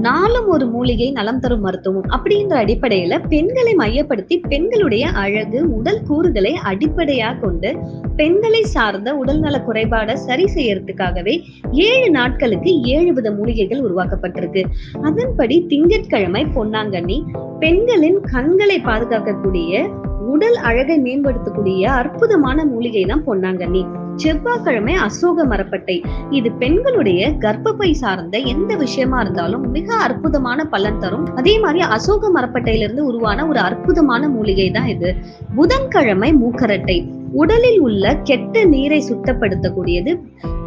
நாளும் ஒரு மூலிகை நலம் தரும் மருத்துவம் அப்படின்ற அடிப்படையில பெண்களை மையப்படுத்தி பெண்களுடைய அழகு உடல் கூறுகளை அடிப்படையா கொண்டு பெண்களை சார்ந்த உடல்நல குறைபாடை சரி செய்யறதுக்காகவே ஏழு நாட்களுக்கு ஏழு வித மூலிகைகள் உருவாக்கப்பட்டிருக்கு. அதன்படி திங்கட்கிழமை பொன்னாங்கண்ணி பெண்களின் கண்களை பாதுகாக்கக்கூடிய உடல் அழகை மேம்படுத்தக்கூடிய அற்புதமான மூலிகை தான் பொன்னாங்கண்ணி. செவ்வாய்க்கிழமை அசோக மரப்பட்டை. இது பெண்களுடைய கர்ப்பப்பை சார்ந்த எந்த விஷயமா இருந்தாலும் மிக அற்புதமான பலன் தரும். அதே மாதிரி அசோக மரப்பட்டையிலிருந்து உருவான ஒரு அற்புதமான மூலிகை தான் இது. புதன்கிழமை மூக்கரட்டை. உடலில் உள்ள கெட்ட நீரை சுத்தப்படுத்தக்கூடியது.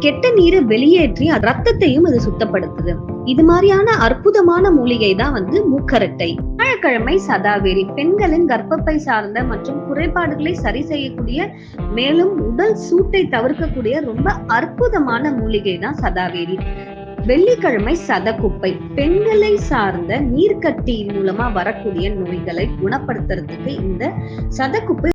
கெட்ட நீரை வெளியேற்றி ரத்தத்தையும் அது சுத்தப்படுத்துது. இது மாதிரியான அற்புதமான மூலிகை தான் வந்து மூக்கரட்டை. வியாழக்கிழமை சதாவேரி பெண்களின் கர்ப்பப்பை சார்ந்த மற்றும் குறைபாடுகளை சரி செய்யக்கூடிய மேலும் உடல் சூட்டை தவிர்க்கக்கூடிய ரொம்ப அற்புதமான மூலிகை தான் சதாவேரி வெள்ளிக்கிழமை சதக்குப்பை பெண்களை சார்ந்த நீர்க்கட்டியின் மூலமா வரக்கூடிய நோய்களை குணப்படுத்துறதுக்கு இந்த சதக்குப்பை